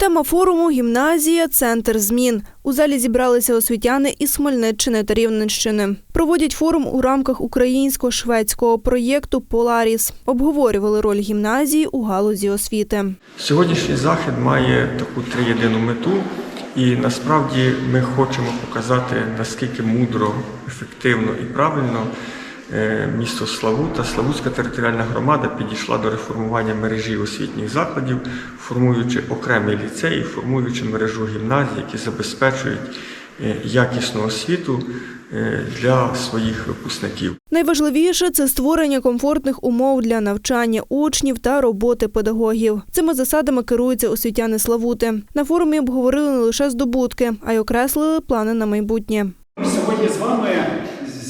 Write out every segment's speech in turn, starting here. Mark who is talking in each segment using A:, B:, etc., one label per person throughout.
A: Тема форуму гімназія Центр змін. У залі зібралися освітяни із Хмельниччини та Рівненщини. Проводять форум у рамках українсько-шведського проєкту Поларіс. Обговорювали роль гімназії у галузі освіти.
B: Сьогоднішній захід має таку триєдину мету, і насправді ми хочемо показати, наскільки мудро, ефективно і правильно е, місто Славута, Славутська територіальна громада підійшла до реформування мережі освітніх закладів, формуючи окремий ліцей, формуючи мережу гімназій, які забезпечують е, якісну освіту е, для своїх випускників.
A: Найважливіше це створення комфортних умов для навчання учнів та роботи педагогів. Цими засадами керуються освітяни Славути. На форумі обговорили не лише здобутки, а й окреслили плани на майбутнє.
C: Ми сьогодні з вами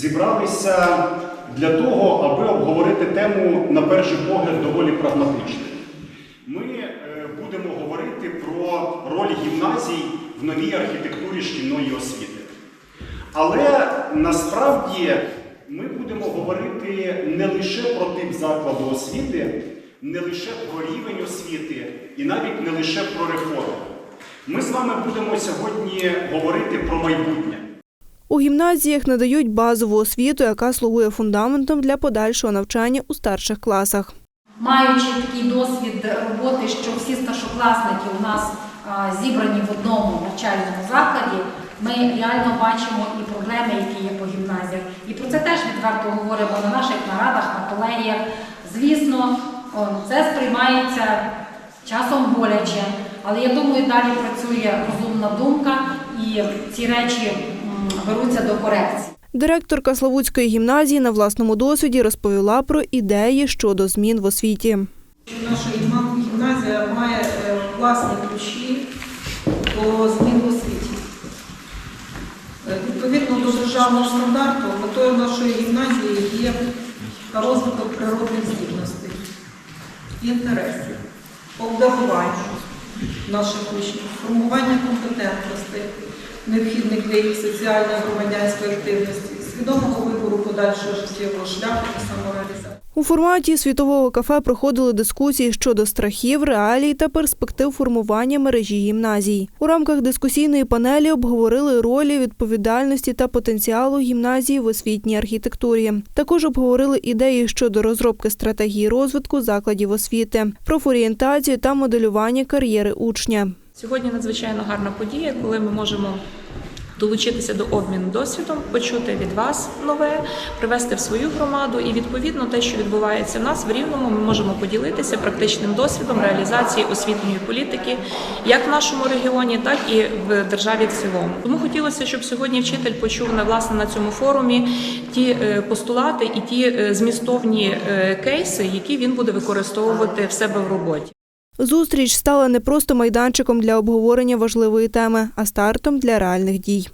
C: зібралися для того, аби обговорити тему, на перший погляд, доволі прагматичну. Ми е, будемо говорити про роль гімназій в новій архітектурі шкільної освіти. Але насправді ми будемо говорити не лише про тип закладу освіти, не лише про рівень освіти і навіть не лише про реформи. Ми з вами будемо сьогодні говорити про майбутнє.
A: У гімназіях надають базову освіту, яка слугує фундаментом для подальшого навчання у старших класах.
D: Маючи такий досвід роботи, що всі старшокласники у нас зібрані в одному навчальному закладі, ми реально бачимо і проблеми, які є по гімназіях. І про це теж відверто говоримо на наших нарадах, на колегіях. Звісно, це сприймається часом боляче, але я думаю, далі працює розумна думка і ці речі беруться до корекції.
A: Директорка Славутської гімназії на власному досвіді розповіла про ідеї щодо змін в освіті.
E: Наша гімназія має е, власні ключі до змін в освіті. Е, Відповідно до державного стандарту, метою нашої гімназії є розвиток природних здібностей, інтересів, обдарування наших учнів, формування компетентностей, необхідних для їх соціальної громадянської активності, свідомого вибору подальшого життєвого шляху та самореалізації.
A: У форматі світового кафе проходили дискусії щодо страхів, реалій та перспектив формування мережі гімназій. У рамках дискусійної панелі обговорили ролі, відповідальності та потенціалу гімназії в освітній архітектурі. Також обговорили ідеї щодо розробки стратегії розвитку закладів освіти, профорієнтацію та моделювання кар'єри учня.
F: Сьогодні надзвичайно гарна подія, коли ми можемо долучитися до обміну досвідом, почути від вас нове, привести в свою громаду, і відповідно те, що відбувається в нас в рівному, ми можемо поділитися практичним досвідом реалізації освітньої політики як в нашому регіоні, так і в державі в цілому. Тому хотілося, щоб сьогодні вчитель почув на власне на цьому форумі ті е, постулати і ті е, змістовні е, кейси, які він буде використовувати в себе в роботі.
A: Зустріч стала не просто майданчиком для обговорення важливої теми, а стартом для реальних дій.